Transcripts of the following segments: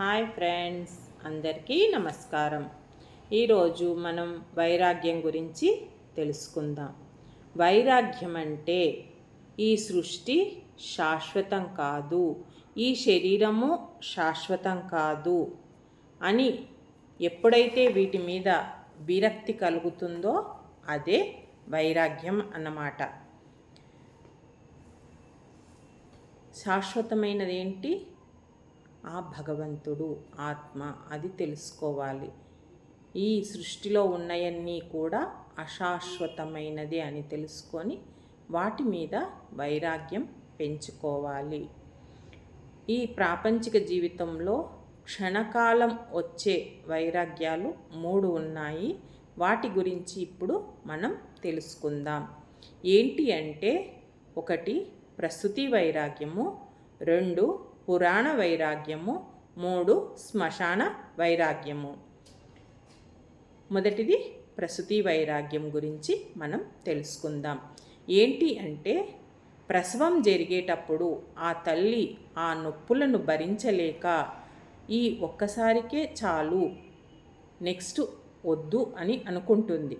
Hi friends అందరికీ నమస్కారం. ఈరోజు మనం వైరాగ్యం గురించి తెలుసుకుందాం. వైరాగ్యం అంటే ఈ సృష్టి శాశ్వతం కాదు ఈ శరీరము శాశ్వతం కాదు అని ఎప్పుడైతే వీటి మీద విరక్తి కలుగుతుందో అదే వైరాగ్యం అన్నమాట. శాశ్వతమైనది ఏంటి ఆ భగవంతుడు ఆత్మ అది తెలుసుకోవాలి. ఈ సృష్టిలో ఉన్నయన్నీ కూడా అశాశ్వతమైనది అని తెలుసుకొని వాటి మీద వైరాగ్యం పెంచుకోవాలి. ఈ ప్రాపంచిక జీవితంలో క్షణకాలం వచ్చే వైరాగ్యాలు మూడు ఉన్నాయి. వాటి గురించి ఇప్పుడు మనం తెలుసుకుందాం. ఏంటి అంటే ఒకటి ప్రసూతి వైరాగ్యము రెండు పురాణ వైరాగ్యము మూడు శ్మశాన వైరాగ్యము. మొదటిది ప్రసూతి వైరాగ్యం గురించి మనం తెలుసుకుందాం. ఏంటి అంటే ప్రసవం జరిగేటప్పుడు ఆ తల్లి ఆ నొప్పులను భరించలేక ఈ ఒక్కసారికే చాలు నెక్స్ట్ వద్దు అని అనుకుంటుంది.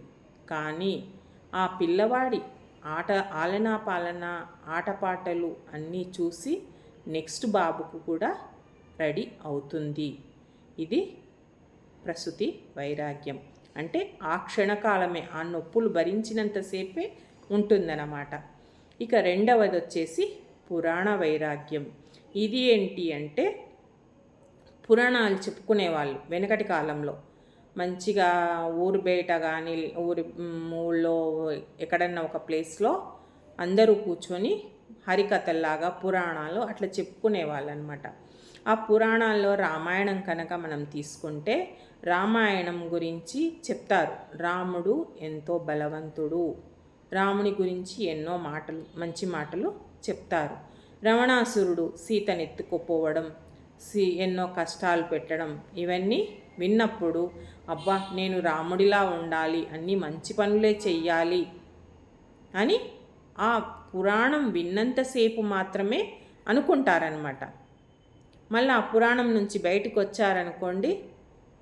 కానీ ఆ పిల్లవాడి ఆట ఆలనా పాలన ఆటపాటలు అన్నీ చూసి నెక్స్ట్ బాబుకు కూడా రెడీ అవుతుంది. ఇది ప్రసూతి వైరాగ్యం. అంటే ఆ క్షణకాలమే ఆ నొప్పులు భరించినంతసేపే ఉంటుందన్నమాట. ఇక రెండవది వచ్చేసి పురాణ వైరాగ్యం. ఇది ఏంటి అంటే పురాణాలు చెప్పుకునేవాళ్ళు వెనకటి కాలంలో. మంచిగా ఊరు బయట కానీ ఊరి ఊళ్ళో ఎక్కడన్నా ఒక ప్లేస్లో అందరూ కూర్చొని హరికథల్లాగా పురాణాలు అట్లా చెప్పుకునేవాళ్ళు అనమాట ఆ పురాణాల్లో రామాయణం కనుక మనం తీసుకుంటే రామాయణం గురించి చెప్తారు. రాముడు ఎంతో బలవంతుడు. రాముని గురించి ఎన్నో మాటలు మంచి మాటలు చెప్తారు. రవణాసురుడు సీతనెత్తుకుపోవడం సీ ఎన్నో కష్టాలు పెట్టడం ఇవన్నీ విన్నప్పుడు అబ్బా నేను రాముడిలా ఉండాలి అన్నీ మంచి పనులే చెయ్యాలి అని ఆ పురాణం విన్నంతసేపు మాత్రమే అనుకుంటారనమాట మళ్ళీ ఆ పురాణం నుంచి బయటకు వచ్చారనుకోండి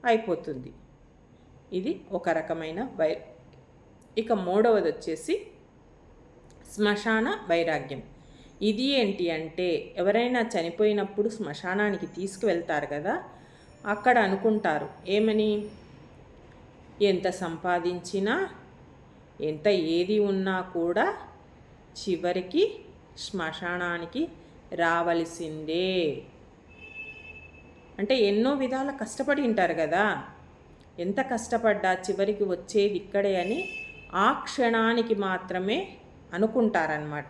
అయిపోతుంది. ఇది ఒక రకమైన వై ఇక మూడవది వచ్చేసి శ్మశాన వైరాగ్యం. ఇది ఏంటి అంటే ఎవరైనా చనిపోయినప్పుడు శ్మశానానికి తీసుకువెళ్తారు కదా అక్కడ అనుకుంటారు ఏమని? ఎంత సంపాదించినా ఎంత ఏది ఉన్నా కూడా చివరికి శ్మశానానికి రావలసిందే. అంటే ఎన్నో విధాల కష్టపడి ఉంటారు కదా. ఎంత కష్టపడ్డా చివరికి వచ్చేది ఇక్కడే అని ఆ క్షణానికి మాత్రమే అనుకుంటారనమాట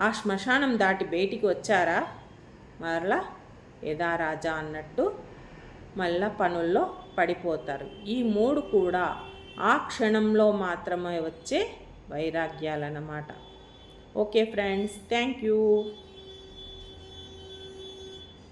ఆ శ్మశానం దాటి బయటికి వచ్చారా? మరలా యథారాజా అన్నట్టు మళ్ళా పనుల్లో పడిపోతారు. ఈ మూడు కూడా ఆ క్షణంలో మాత్రమే వచ్చే వైరాగ్యాలన్నమాట. Okay friends thank you